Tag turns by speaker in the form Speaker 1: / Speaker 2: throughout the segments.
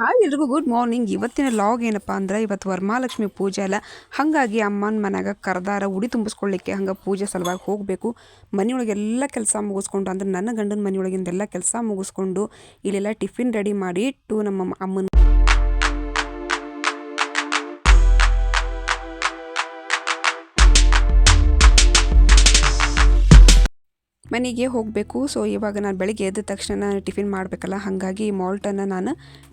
Speaker 1: Hi ಎಲ್ರಿಗೂ good morning ಇವತ್ತಿನ log ಏನಪ್ಪ ಅಂದ್ರೆ ಇವತ್ತು ವರಮಹಾಲಕ್ಷ್ಮಿ ಪೂಜೆ ಅಲ್ಲ. ಹಾಗಾಗಿ ಅಮ್ಮನ ಮನ್ಯಾಗ ಕರ್ದಾರ ಉಡಿ ತುಂಬಿಸ್ಕೊಳ್ಳಿಕ್ಕೆ ಹಂಗೆ ಪೂಜೆ ಸಲುವಾಗಿ ಹೋಗಬೇಕು. ಮನೆಯೊಳಗೆಲ್ಲ ಕೆಲಸ ಮುಗಿಸ್ಕೊಂಡು ಅಂದ್ರೆ ನನ್ನ ಗಂಡನ ಮನೆಯೊಳಗಿಂದೆಲ್ಲ ಕೆಲಸ ಮುಗಿಸ್ಕೊಂಡು ಇಲ್ಲೆಲ್ಲ ಟಿಫಿನ್ ರೆಡಿ ಮಾಡಿ ಇಟ್ಟು ನಮ್ಮ ಅಮ್ಮನ ಮನೆಗೆ ಹೋಗಬೇಕು. ಸೊ ಇವಾಗ ನಾನು ಬೆಳಗ್ಗೆ ಎದ್ದ ತಕ್ಷಣ ನಾನು ಟಿಫಿನ್ ಮಾಡಬೇಕಲ್ಲ, ಹಾಗಾಗಿ ಮಾಲ್ಟನ್ನು ನಾನು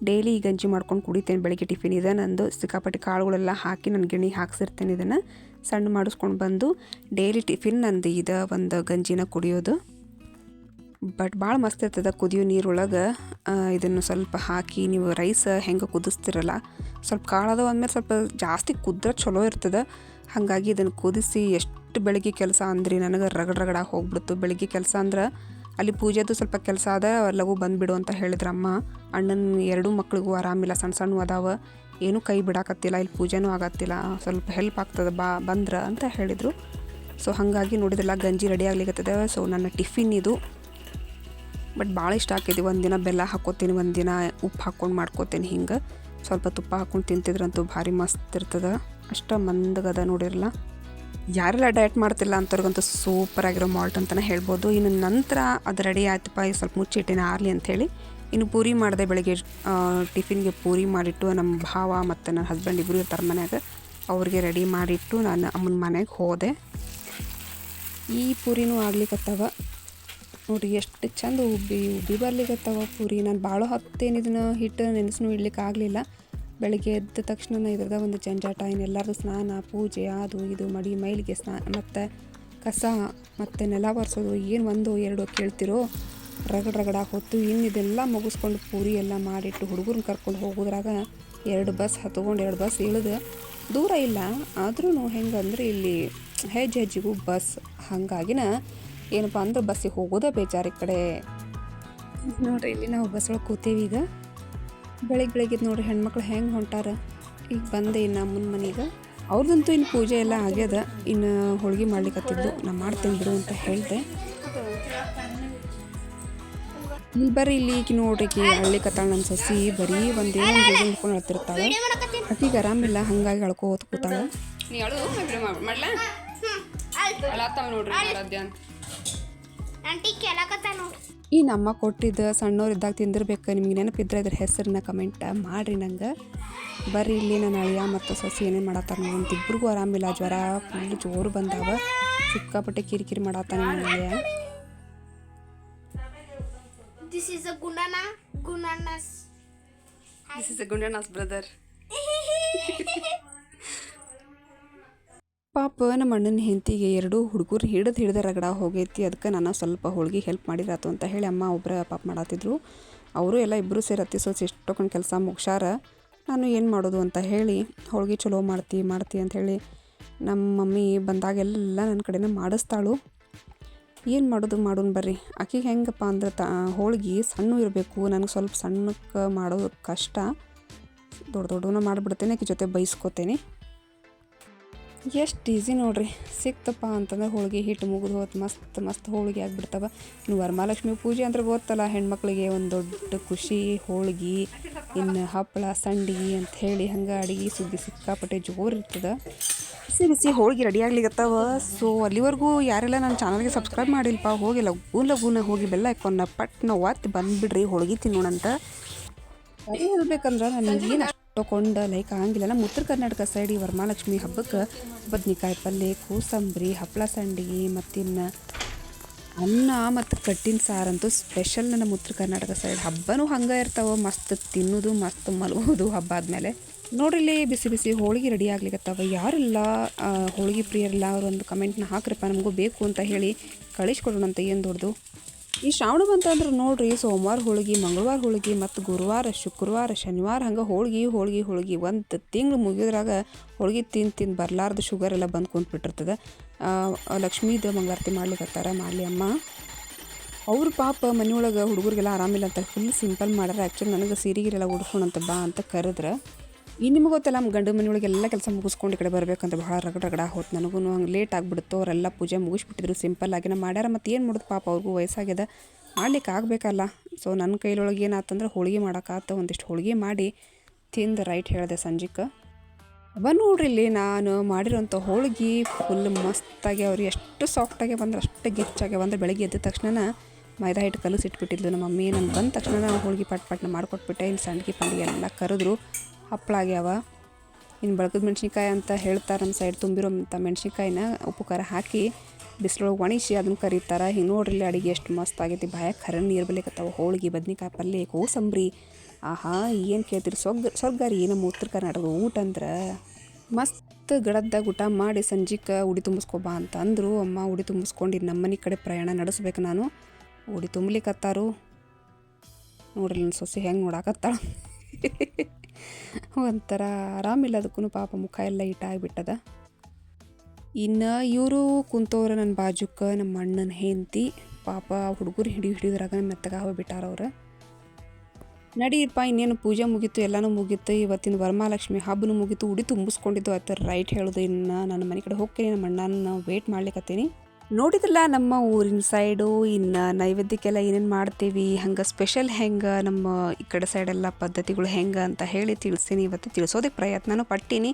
Speaker 1: ಡೈಲಿ ಗಂಜಿ ಮಾಡ್ಕೊಂಡು ಕುಡಿತೇನೆ ಬೆಳಗ್ಗೆ ಟಿಫಿನ್. ಇದೆ ನಂದು ಸಿಕ್ಕಾಪಟ್ಟೆ ಕಾಳುಗಳೆಲ್ಲ ಹಾಕಿ ನಾನು ಗಿಣಿ ಹಾಕ್ಸಿರ್ತೇನೆ ಇದನ್ನು. ಸಣ್ಣ ಮಾಡಿಸ್ಕೊಂಡು ಬಂದು ಡೈಲಿ ಟಿಫಿನ್ ನಂದು ಇದು ಒಂದು ಗಂಜಿನ ಕುಡಿಯೋದು. ಬಟ್ ಭಾಳ ಮಸ್ತ್ ಇರ್ತದೆ ಕುದಿಯೋ ನೀರೊಳಗೆ ಇದನ್ನು ಸ್ವಲ್ಪ ಹಾಕಿ ನೀವು ರೈಸ್ ಹೆಂಗೆ ಕುದಿಸ್ತಿರಲ್ಲ, ಸ್ವಲ್ಪ ಕಾಳದ ಅಂದಮೇಲೆ ಸ್ವಲ್ಪ ಜಾಸ್ತಿ ಕುದ್ರೆ ಚಲೋ ಇರ್ತದೆ. ಹಾಗಾಗಿ ಇದನ್ನು ಕುದಿಸಿ ಎಷ್ಟು ಬೆಳಗ್ಗೆ ಕೆಲಸ ಅಂದ್ರಿ, ನನಗೆ ರಗಡ್ ರಗಡ ಹೋಗ್ಬಿಡ್ತು. ಬೆಳಗ್ಗೆ ಕೆಲಸ ಅಂದ್ರೆ ಅಲ್ಲಿ ಪೂಜೆದು ಸ್ವಲ್ಪ ಕೆಲಸ ಅದ ಲಘು ಬಂದುಬಿಡು ಅಂತ ಹೇಳಿದ್ರು ಅಮ್ಮ. ಅಣ್ಣನ ಎರಡೂ ಮಕ್ಳಿಗೂ ಆರಾಮಿಲ್ಲ ಸಣ್ಣ ಸಣ್ಣ ಅದಾವ. ಏನೂ ಕೈ ಬಿಡಾಕತ್ತಿಲ್ಲ, ಇಲ್ಲಿ ಪೂಜೆನೂ ಆಗತ್ತಿಲ್ಲ. ಸ್ವಲ್ಪ ಹೆಲ್ಪ್ ಆಗ್ತದೆ ಬಾ, ಬಂದ್ರ ಅಂತ ಹೇಳಿದರು. ಸೊ ಹಾಗಾಗಿ ನೋಡಿದ್ರಲ್ಲ, ಗಂಜಿ ರೆಡಿ ಆಗ್ಲಿಕ್ಕತ್ತದೆ ಸೊ ನನ್ನ ಟಿಫಿನ್ ಇದು. ಬಟ್ ಭಾಳ ಇಷ್ಟ ಆಕೈತಿ. ಒಂದಿನ ಬೆಲ್ಲ ಹಾಕೋತೀನಿ ಒಂದಿನ ಉಪ್ಪು ಹಾಕ್ಕೊಂಡು ಮಾಡ್ಕೋತೀನಿ ಹಿಂಗೆ. ಸ್ವಲ್ಪ ತುಪ್ಪ ಹಾಕ್ಕೊಂಡು ತಿಂತಿದ್ರಂತೂ ಭಾರಿ ಮಸ್ತ್ ಇರ್ತದೆ. ಅಷ್ಟು ಮಂದಗದ ನೋಡಿರಲ್ಲ. ಯಾರೆಲ್ಲ ಡಯಟ್ ಮಾಡ್ತಿಲ್ಲ ಅಂಥವ್ರಿಗಂತೂ ಸೂಪರ್ ಆಗಿರೋ ಮಾಲ್ಟ್ ಅಂತಲೇ ಹೇಳ್ಬೋದು. ಇನ್ನು ನಂತರ ಅದು ರೆಡಿ ಆಯ್ತಪ್ಪ ಈಗ ಸ್ವಲ್ಪ ಮುಚ್ಚಿಟ್ಟಿನ ಆರಲಿ ಅಂಥೇಳಿ ಇನ್ನು ಪೂರಿ ಮಾಡಿದೆ ಬೆಳಗ್ಗೆ ಟಿಫಿನ್ಗೆ ಪೂರಿ ಮಾಡಿಟ್ಟು ನಮ್ಮ ಭಾವ ಮತ್ತು ನನ್ನ ಹಸ್ಬೆಂಡ್ ಇಬ್ಬರು ಇರ್ತಾರೆ ಮನ್ಯಾಗ, ಅವ್ರಿಗೆ ರೆಡಿ ಮಾಡಿಟ್ಟು ನಾನು ಅಮ್ಮನ ಮನೆಗೆ ಹೋದೆ. ಈ ಪೂರಿನೂ ಆಗ್ಲಿಕ್ಕತ್ತವ ನೋಡಿ ಎಷ್ಟು ಚಂದ ಉಬ್ಬಿ ಉಬ್ಬಿ ಬರ್ಲಿಕ್ಕತ್ತವ ಪೂರಿ. ನಾನು ಭಾಳ ಹೊತ್ತೇನು ಇದನ್ನು ಹಿಟ್ಟು ನೆನೆಸ್ನೂ ಇಡ್ಲಿಕ್ಕೆ ಆಗಲಿಲ್ಲ ಬೆಳಗ್ಗೆ ಎದ್ದ ತಕ್ಷಣ ಇದ್ರದ ಒಂದು ಜಂಜಾಟ, ಇನ್ನೆಲ್ಲರದು ಸ್ನಾನ, ಪೂಜೆ ಅದು ಇದು ಮಡಿ ಮೈಲಿಗೆ ಸ್ನಾನ ಮತ್ತು ಕಸ, ಮತ್ತು ನೆಲ ಒರೆಸೋದು, ಏನು ಒಂದು ಎರಡು ಕೇಳ್ತಿರೋ ರಗಡ್ ರಗಡ ಹೊತ್ತು ಇನ್ನು ಇದೆಲ್ಲ ಮುಗಿಸ್ಕೊಂಡು ಪೂರಿ ಎಲ್ಲ ಮಾಡಿಟ್ಟು ಹುಡುಗರನ್ನ ಕರ್ಕೊಂಡು ಹೋಗೋದ್ರಾಗ ಎರಡು ಬಸ್ ಹತ್ಕೊಂಡು ಎರಡು ಬಸ್ ಇಳಿದು ದೂರ ಇಲ್ಲ. ಆದ್ರೂ ಹೆಂಗಂದ್ರೆ ಇಲ್ಲಿ ಹೆಜ್ಜೆ ಹೆಜ್ಜೆಗೂ ಬಸ್. ಹಾಗಾಗಿನ ಏನಪ್ಪ ಅಂದ್ರೆ ಬಸ್ಸಿಗೆ ಹೋಗೋದೇ ಬೇಜಾರಿ ಕಡೆ. ನೋಡ್ರಿ, ಇಲ್ಲಿ ನಾವು ಬಸ್ ಒಳಗೆ ಕೂತೀವಿ ಈಗ. ಬೆಳಿಗ್ಗೆ ಬೆಳಿಗ್ಗೆ ನೋಡ್ರಿ ಹೆಣ್ಮಕ್ಳು ಹೆಂಗೆ ಹೊಂಟಾರ. ಈಗ ಬಂದೆ ಇನ್ನು ಅಮ್ಮನ ಮನೆಗೆ. ಅವ್ರದ್ದಂತೂ ಇನ್ನು ಪೂಜೆ ಎಲ್ಲ ಆಗ್ಯದ. ಇನ್ನು ಹೋಳ್ಗೆ ಮಾಡ್ಲಿಕ್ಕತ್ತಿದ್ದು ನಾ ಮಾಡ್ತೀನಿ ಬಿಡು ಅಂತ ಹೇಳಿದೆ. ಇಲ್ಲಿ ಬರ್ರಿ ಇಲ್ಲಿ ಈಕಿ ನೋಡ್ರಿ ಹಳ್ಳಿ ಕತ್ತಾಳ ನನ್ನ ಸಸಿ. ಬರೀ ಒಂದೇ ಒಂದು ಏನು ಹಿಡ್ಕೊಂಡು ಅಳ್ತಿರ್ತಾಳೆ. ಆಕಿಗೆ ಆರಾಮಿಲ್ಲ ಹಂಗಾಗಿ ಅಳ್ಕೋತ ಕೂತಾಳ. ನೀ ಅಳು ಮಾಡ್ಲಾ? ಅಳಾತಾವ ನೋಡ್ರಿ ಅಂತ
Speaker 2: ಆಂಟಿ ಕೇಳಕತ್ತ ನೋಡು.
Speaker 1: ಈ ನಮ್ಮ ಕೊಟ್ಟಿದ್ದ ಸಣ್ಣವ್ರು ಇದ್ದಾಗ ತಿಂದಿರ್ಬೇಕು. ನಿಮ್ಗೆ ನೆನಪಿದ್ರೆ ಇದ್ರ ಹೆಸರನ್ನ ಕಮೆಂಟ್ ಮಾಡಿರಿ ನಂಗೆ. ಬರ್ರಿ ಇಲ್ಲಿ ನನ್ನ ಅಳಿಯ ಮತ್ತು ಸೊಸಿ ಏನೇನು ಮಾಡತ್ತಾರ ಅಂತ ಇಬ್ರಿಗೂ ಆರಾಮಿಲ್ಲ. ಜ್ವರ ಫುಲ್ ಜೋರು ಬಂದಾವ. ಸಿಕ್ಕಾಪಟ್ಟೆ ಕಿರಿಕಿರಿ ಮಾಡತ್ತಾನ ನನ್ನ ಅಳಿಯ.
Speaker 2: Is is a Gunanas. This
Speaker 1: is is Gundanna's brother ಪಾಪ ನಮ್ಮ ಅಣ್ಣನ ಹೆಂಡತಿಗೆ ಎರಡು ಹುಡುಗರು ಹಿಡಿದು ಹಿಡಿದ ರಗಡ ಹೋಗೈತಿ ಅದಕ್ಕೆ ನಾನು ಸ್ವಲ್ಪ ಹೋಳ್ಗೆ ಹೆಲ್ಪ್ ಮಾಡಿರಾತು ಅಂತ ಹೇಳಿ ಅಮ್ಮ ಒಬ್ಬರ ಪಾಪ ಮಾಡತ್ತಿದ್ರು ಅವರು ಎಲ್ಲ ಇಬ್ಬರು ಸೇರಿ ಹತ್ತಿ ಸೋಸಿ ಎಷ್ಟೊಂದು ಕೆಲಸ ಮುಗ್ಸಾರ, ನಾನು ಏನು ಮಾಡೋದು ಅಂತ ಹೇಳಿ, ಹೋಳ್ಗೆ ಚಲೋ ಮಾಡ್ತಿ ಮಾಡ್ತಿ ಹೇಳಿ ನಮ್ಮ ಮಮ್ಮಿ ಬಂದಾಗೆಲ್ಲ ನನ್ನ ಕಡೆನ ಮಾಡಿಸ್ತಾಳು. ಏನು ಮಾಡೋದು ಮಾಡೋಣ ಬರ್ರಿ ಆಕಿಗೆ ಹೆಂಗಪ್ಪ ಅಂದ್ರೆ ತ, ಹೋಳ್ಗೆ ಸಣ್ಣ ಇರಬೇಕು, ನನಗೆ ಸ್ವಲ್ಪ ಸಣ್ಣಕ್ಕೆ ಮಾಡೋದು ಕಷ್ಟ. ದೊಡ್ಡ ದೊಡ್ಡವನ್ನ ಮಾಡಿಬಿಡ್ತೇನೆ, ಆಕೆ ಜೊತೆ ಬೈಸ್ಕೊತೇನೆ. ಎಷ್ಟು ಈಸಿ ನೋಡ್ರಿ. ಸಿಕ್ತಪ್ಪ ಅಂತಂದ್ರೆ ಹೋಳಿಗೆ ಹಿಟ್ಟು ಮುಗಿದು ಹೋತು, ಮಸ್ತ್ ಮಸ್ತ್ ಹೋಳಿಗೆ ಆಗಿಬಿಡ್ತಾವ. ಇನ್ನು ವರಮಹಾಲಕ್ಷ್ಮಿ ಪೂಜೆ ಅಂದ್ರೆ ಗೊತ್ತಲ್ಲ, ಹೆಣ್ಮಕ್ಳಿಗೆ ಒಂದು ದೊಡ್ಡ ಖುಷಿ, ಹೋಳಿಗೆ, ಇನ್ನು ಹಪ್ಪಳ ಸಂಡಿಗೆ ಅಂತ ಹೇಳಿ ಹಂಗೆ ಅಡಿಗೆ ಸುದ್ದಿ ಸಿಕ್ಕಾಪಟ್ಟೆ ಜೋರು ಇರ್ತದೆ. ಬಿಸಿ ಬಿಸಿ ಹೋಳಿಗೆ ರೆಡಿ ಆಗ್ಲಿಕತ್ತಾವ. ಸೊ ಅಲ್ಲಿವರೆಗೂ ಯಾರೆಲ್ಲ ನನ್ನ ಚಾನಲ್ಗೆ ಸಬ್ಸ್ಕ್ರೈಬ್ ಮಾಡಿಲ್ಪ, ಹೋಗಿ ಲಗು ಲಗೂನ ಹೋಗಿ ಬೆಲ್ಲ ಹಾಕೊಂಡ ಪಟ್ನ ಒತ್ತು ಬಂದುಬಿಡ್ರಿ, ಹೋಳಿಗೆ ತಿನ್ನೋಣಂತ. ಅದೇ ಹೇಳ್ಬೇಕಂದ್ರೆ ನನಗೆ ಅಷ್ಟೊಂದು ಲೈಕ್ ಆಗಂಗಿಲ್ಲ. ನಮ್ಮ ಉತ್ತರ ಕರ್ನಾಟಕ ಸೈಡ್ ಈ ವರಮಹಾಲಕ್ಷ್ಮಿ ಹಬ್ಬಕ್ಕೆ ಬದ್ನಿಕಾಯಿ ಪಲ್ಯ ಕೋಸಂಬರಿ ಹಪ್ಪಳ ಸಂಡಿಗೆ, ಮತ್ತಿನ್ನ ಅನ್ನ ಮತ್ತು ಕಟ್ಟಿನ ಸಾರಂತೂ ಸ್ಪೆಷಲ್ ನಮ್ಮ ಉತ್ತರ ಕರ್ನಾಟಕ ಸೈಡ್ ಹಬ್ಬನೂ ಹಂಗೆ ಇರ್ತಾವೆ. ಮಸ್ತ್ ತಿನ್ನೋದು, ಮಸ್ತ್ ಮಲಗೋದು ಹಬ್ಬ ಆದಮೇಲೆ. ನೋಡ್ರಿಲ್ಲಿ ಬಿಸಿ ಬಿಸಿ ಹೋಳಿಗೆ ರೆಡಿ ಆಗ್ಲಿಕ್ಕತ್ತವ ಯಾರೆಲ್ಲ ಹೋಳಿಗೆ ಪ್ರಿಯರೆಲ್ಲ ಅವರೊಂದು ಒಂದು ಕಮೆಂಟ್ನ ಹಾಕ್ರಪ್ಪ, ನಮಗೂ ಬೇಕು ಅಂತ ಹೇಳಿ ಕಳಿಸ್ಕೊಡೋಣ ಅಂತ ಏನು ದೊಡ್ಡದು? ಈ ಶ್ರಾವಣ ಬಂತಂದ್ರೆ ನೋಡ್ರಿ, ಸೋಮವಾರ ಹೋಳಿಗೆ, ಮಂಗಳವಾರ ಹೋಳಿಗೆ ಮತ್ತು ಗುರುವಾರ, ಶುಕ್ರವಾರ, ಶನಿವಾರ ಹಂಗೆ ಹೋಳಿಗೆ ಹೋಳಿಗೆ ಹೋಳಿಗೆ ಒಂದು ತಿಂಗಳು ಮುಗಿದ್ರಾಗ ಹೋಳಿಗೆ ತಿಂದು ತಿಂದು ಬರಲಾರ್ದು ಶುಗರ್ ಎಲ್ಲ ಬಂದು ಕುಂತ್ಬಿಟ್ಟಿರ್ತದೆ. ಲಕ್ಷ್ಮೀದ ಮಂಗಳಾರತಿ ಮಾಡ್ಲಿಕತ್ತಾರ ಮಾಡಲಿ ಅಮ್ಮ. ಅವ್ರ ಪಾಪ ಮನೆಯೊಳಗೆ ಹುಡುಗರಿಗೆಲ್ಲ ಆರಾಮಿಲ್ಲ ಅಂತ ಫುಲ್ ಸಿಂಪಲ್ ಮಾಡ್ಯಾರ. ಆ್ಯಕ್ಚುಲಿ ನನಗೆ ಸೀರೆಗಿರೆಲ್ಲ ಉಡ್ಕೊಂಡಂತ ಬಾ ಅಂತ ಕರೆದ್ರೆ. ಈ ನಿಮಗೆ ಗೊತ್ತಲ್ಲ, ನಮ್ಮ ಗಂಡು ಮನೆಯೊಳಗೆ ಎಲ್ಲ ಕೆಲಸ ಮುಗಿಸ್ಕೊಂಡು ಈ ಕಡೆ ಬರಬೇಕಂತ ಭಾಳ ರಗಡ ರಗಡ ಹೋತ್ ನನಗೂ ಹಂಗೆ ಲೇಟ್ ಆಗಿಬಿಡುತ್ತೋ ಅವರೆಲ್ಲ ಪೂಜೆ ಮುಗಿಸ್ಬಿಟ್ಟಿದ್ರು ಸಿಂಪಲ್ ಆಗಿನ ಮಾಡ್ಯಾರ ಮತ್ತು ಏನು ಮಾಡೋದು ಪಾಪ, ಅವ್ರಿಗೂ ವಯಸ್ಸಾಗ್ಯದ. ಮಾಡ್ಲಿಕ್ಕೆ ಆಗಬೇಕಲ್ಲ. ಸೊ ನನ್ನ ಕೈಲೊಳಗೆ ಏನಾತಂದ್ರೆ ಹೋಳಿಗೆ ಮಾಡೋಕ್ಕಾತ ಒಂದಿಷ್ಟು ಹೋಳಿಗೆ ಮಾಡಿ ತಿಂದು ರೈಟ್ ಹೇಳಿದೆ ಸಂಜೆಗೆ ಬಂದು ನೋಡ್ರಿ ಇಲ್ಲಿ ನಾನು ಮಾಡಿರೋಂಥ ಹೋಳಿಗೆ ಫುಲ್ ಮಸ್ತಾಗಿ ಅವ್ರು ಎಷ್ಟು ಸಾಫ್ಟಾಗಿ ಬಂದ್ರೆ, ಅಷ್ಟು ಗಿಚ್ಚಾಗಿ ಬಂದ್ರೆ. ಬೆಳಗ್ಗೆ ಎದ್ದ ತಕ್ಷಣ ಮೈದಾ ಹಿಟ್ಟು ಕಲಸಿ ಇಟ್ಬಿಟ್ಟಿದ್ಲು. ನಮ್ಮ ಮಮ್ಮಿ ನಾನು ಬಂದ ತಕ್ಷಣ ನಾವು ಹೋಳ್ಗೆ ಪಟ್ ಪಟ್ನ ಮಾಡಿಕೊಟ್ಬಿಟ್ಟೆ. ಇಲ್ಲಿ ಸಂಡಿಗೆ, ಪಂಡಿಗೆ ಎಲ್ಲ ಕರೆದ್ರು. ಹಪ್ಪಳ ಆಗ್ಯಾವ ಇನ್ನು ಬಳಕದ ಮೆಣಸಿನ್ಕಾಯಿ ಅಂತ ಹೇಳ್ತಾರೆ ನಮ್ಮ ಸೈಡ್ ತುಂಬಿರೋಂಥ ಮೆಣಸಿನ್ಕಾಯಿನ ಉಪ್ಪು ಖಾರ ಹಾಕಿ ಬಿಸಿಲೊಳಗೆ ಒಣಗಿಸಿ ಅದನ್ನು ಕರೀತಾರೆ. ಹಿಂಗೆ ನೋಡ್ರಿ ಅಡುಗೆ ಎಷ್ಟು ಮಸ್ತ್ ಆಗೈತಿ. ಬಾಯಾಗ ಖರ ನೀರು ಬಲಿಕತ್ತಾವ. ಹೋಳಿಗೆ, ಬದ್ನಿಕಾಯಿ ಪಲ್ಯ ಕೋಸಂಬರಿ. ಆಹಾ, ಏನು ಕೇಳ್ತೀರಿ? ಸ್ವರ್ಗ ಸೊಗ್ಗಾರಿ ನಮ್ಮ ಉತ್ತರ ಕರ್ನಾಟಕದ ಊಟ ಅಂದ್ರೆ? ಮಸ್ತ್ ಗಡದ್ದಾಗ ಊಟ ಮಾಡಿ ಸಂಜೆಗೆ ಉಡಿ ತುಂಬಿಸ್ಕೊಬಾ ಅಂತ ಅಂದರು ಅಮ್ಮ ಉಡಿ ತುಂಬಿಸ್ಕೊಂಡು ನಮ್ಮ ಮನೆ ಕಡೆ ಪ್ರಯಾಣ ನಡೆಸ್ಬೇಕು ನಾನು. ಉಡಿ ತುಂಬಲಿಕ್ಕತ್ತಾರು ನೋಡ್ರಿ ನನ್ನ ಸೊಸೆ ಹೆಂಗೆ ನೋಡಾಕತ್ತಾಳ. ಒಂಥರ ಆರಾಮಿಲ್ಲ ಅದಕ್ಕೂ ಪಾಪ ಮುಖ ಎಲ್ಲ ಇಟ್ಟಾಗಿಬಿಟ್ಟದ ಇನ್ನು ಇವರು ಕುಂತವ್ರ ನನ್ನ ಬಾಜುಕ ನಮ್ಮ ಅಣ್ಣನ ಹೆಂಡತಿ, ಪಾಪ ಹುಡುಗರು ಹಿಡಿ ಹಿಡಿದ್ರಾಗ ಮೆತ್ತಗ ಹೋಗ್ಬಿಟ್ಟಾರ ಅವ್ರು. ನಡೀರಪ್ಪ ಇನ್ನೇನು ಪೂಜೆ ಮುಗೀತು, ಎಲ್ಲನೂ ಮುಗೀತು, ಇವತ್ತಿನ ವರಮಹಾಲಕ್ಷ್ಮಿ ಹಬ್ಬನೂ ಮುಗೀತು, ಉಡಿ ತುಂಬಿಸ್ಕೊಂಡಿದ್ದು, ಆಯ್ತು, ರೈಟ್ ಹೇಳೋದು ಇನ್ನು. ನನ್ನ ಮನೆ ಕಡೆ ಹೋಗ್ತೀನಿ, ನಮ್ಮ ಅಣ್ಣನ ವೇಟ್ ಮಾಡ್ಲಿಕ್ಕತ್ತೀನಿ ನೋಡಿದ್ರಲ್ಲ ನಮ್ಮ ಊರಿನ ಸೈಡು, ಇನ್ನು ನೈವೇದ್ಯಕ್ಕೆಲ್ಲ ಏನೇನು ಮಾಡ್ತೀವಿ, ಹಂಗೆ ಸ್ಪೆಷಲ್ ಹೆಂಗೆ, ನಮ್ಮ ಈ ಕಡೆ ಸೈಡೆಲ್ಲ ಪದ್ಧತಿಗಳು ಹೆಂಗೆ ಅಂತ ಹೇಳಿ ತಿಳಿಸ್ತೀನಿ, ಇವತ್ತು ತಿಳಿಸೋದಕ್ಕೆ ಪ್ರಯತ್ನನೂ ಪಟ್ಟಿನಿ.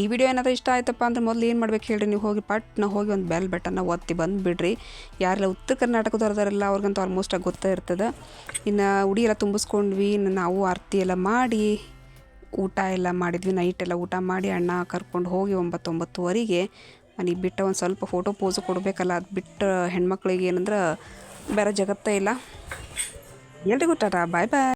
Speaker 1: ಈ ವಿಡಿಯೋ ಏನಾದರೂ ಇಷ್ಟ ಆಯ್ತಪ್ಪ ಅಂದ್ರೆ ಮೊದಲು ಏನು ಮಾಡ್ಬೇಕು ಹೇಳಿರಿ, ನೀವು ಹೋಗಿ ಪಟ್ನ ಹೋಗಿ ಒಂದು ಬೆಲ್ ಬಟನ್ನ ಒತ್ತಿ ಬಂದುಬಿಡ್ರಿ. ಯಾರೆಲ್ಲ ಉತ್ತರ ಕರ್ನಾಟಕದವ್ರದಾರಲ್ಲ ಅವ್ರಿಗಂತೂ ಆಲ್ಮೋಸ್ಟ್ ಆಗಿ ಗೊತ್ತೇ ಇರ್ತದೆ. ಇನ್ನು ಉಡಿ ಎಲ್ಲ ತುಂಬಿಸ್ಕೊಂಡ್ವಿ, ಇನ್ನು ನಾವು ಆರತಿ ಎಲ್ಲ ಮಾಡಿ, ಊಟ ಎಲ್ಲ ಮಾಡಿದ್ವಿ ನೈಟ್ ಎಲ್ಲ ಊಟ ಮಾಡಿ ಅಣ್ಣ ಕರ್ಕೊಂಡು ಹೋಗಿ ಒಂಬತ್ತು ಒಂಬತ್ತುವರೆಗೆ ಮನೆಗೆ ಬಿಟ್ಟು ಒಂದು ಸ್ವಲ್ಪ ಫೋಟೋ ಪೋಸು ಕೊಡಬೇಕಲ್ಲ, ಅದು ಬಿಟ್ಟು ಹೆಣ್ಮಕ್ಳಿಗೆ ಏನಂದ್ರೆ ಬೇರೆ ಜಗತ್ತೇ ಇಲ್ಲ. ಎಲ್ರಿಗೂ ಟಾಟಾ, ಬಾಯ್ ಬಾಯ್.